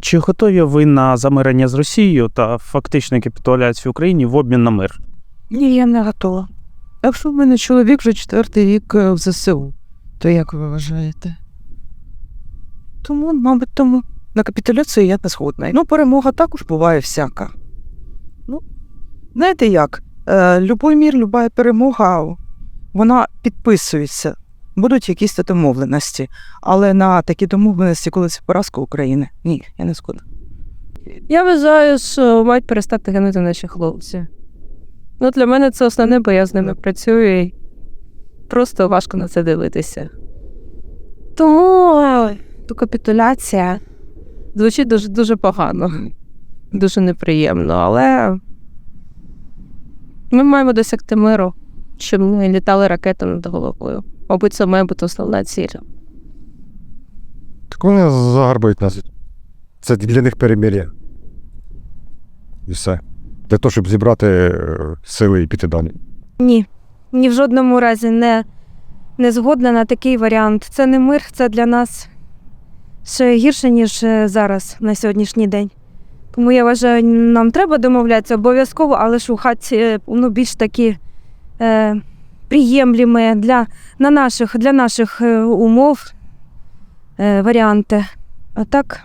Чи готові ви на замирення з Росією та фактичну капітуляцію України в обмін на мир? Ні, я не готова. Якщо в мене чоловік вже четвертий рік е, в ЗСУ, то як ви вважаєте? Тому, мабуть, тому на капітуляцію я не згодна. Ну, перемога також буває всяка. Ну, знаєте як? Е, любой мір, люба перемога, вона підписується. Будуть якісь домовленості. Але на такі домовленості, коли це поразка України, ні, я не згодна. Я вважаю, що мають перестати гинути наші хлопці. Ну, для мене це основне, бо я з ними працюю і просто важко на це дивитися. Тому е, капітуляція звучить дуже, дуже погано, дуже неприємно, але ми маємо досягти миру, щоб ми літали ракетами над головою. Мабуть, це має бути основна ціль. Так вони загарбують нас. Це для них перемир'я. І все. Для того, щоб зібрати е, сили і піти далі. Ні, ні в жодному разі не, не згодна на такий варіант. Це не мир, це для нас ще гірше, ніж е, зараз, на сьогоднішній день. Тому я вважаю, нам треба домовлятися обов'язково, але шукати е, ну, більш такі е, приємлімі для, на наших, для наших е, умов е, варіанти. А так,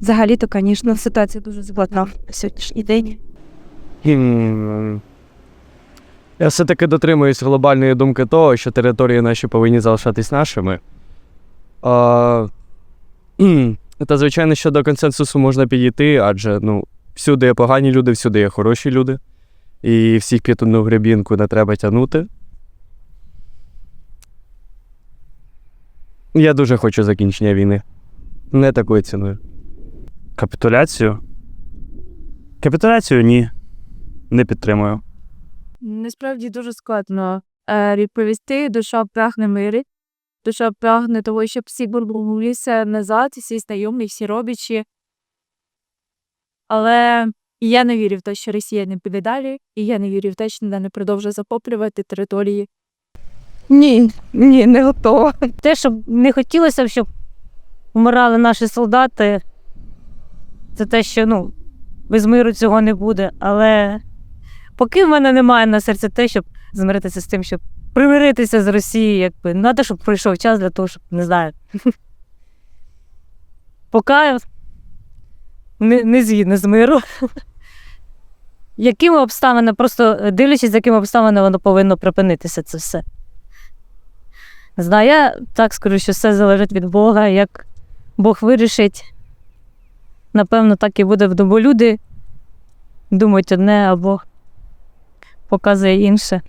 взагалі-то, звісно, ситуація дуже складна на сьогоднішній день. Я все-таки дотримуюсь глобальної думки того, що території наші повинні залишатись нашими. А, та, звичайно, що до консенсусу можна підійти, адже ну, всюди є погані люди, всюди є хороші люди. І всіх під одну гребінку не треба тягнути. Я дуже хочу закінчення війни. Не такою ціною. Капітуляцію? Капітуляцію ні. Не підтримую. Насправді дуже складно е, відповісти. Душа прагне миру, душа прагне того, щоб всі повернулися назад, всі знайомі, всі робічі. Але я не вірю в те, що Росія не піде далі, і я не вірю в те, що вона не продовжує захоплювати території. Ні, ні, не готова. те, щоб не хотілося, б, щоб вмирали наші солдати, це те, що ну, без миру цього не буде. Але поки в мене немає на серці те, щоб змиритися з тим, щоб примиритися з Росією, якби не треба, щоб пройшов час для того, щоб не знаю. Поки не, не згідна з миру. Якими обставинами, просто дивлячись, з якими обставинами воно повинно припинитися це все. Не знаю, я так скажу, що все залежить від Бога. Як Бог вирішить, напевно, так і буде. Бо люди думають одне, а Бог показує інше.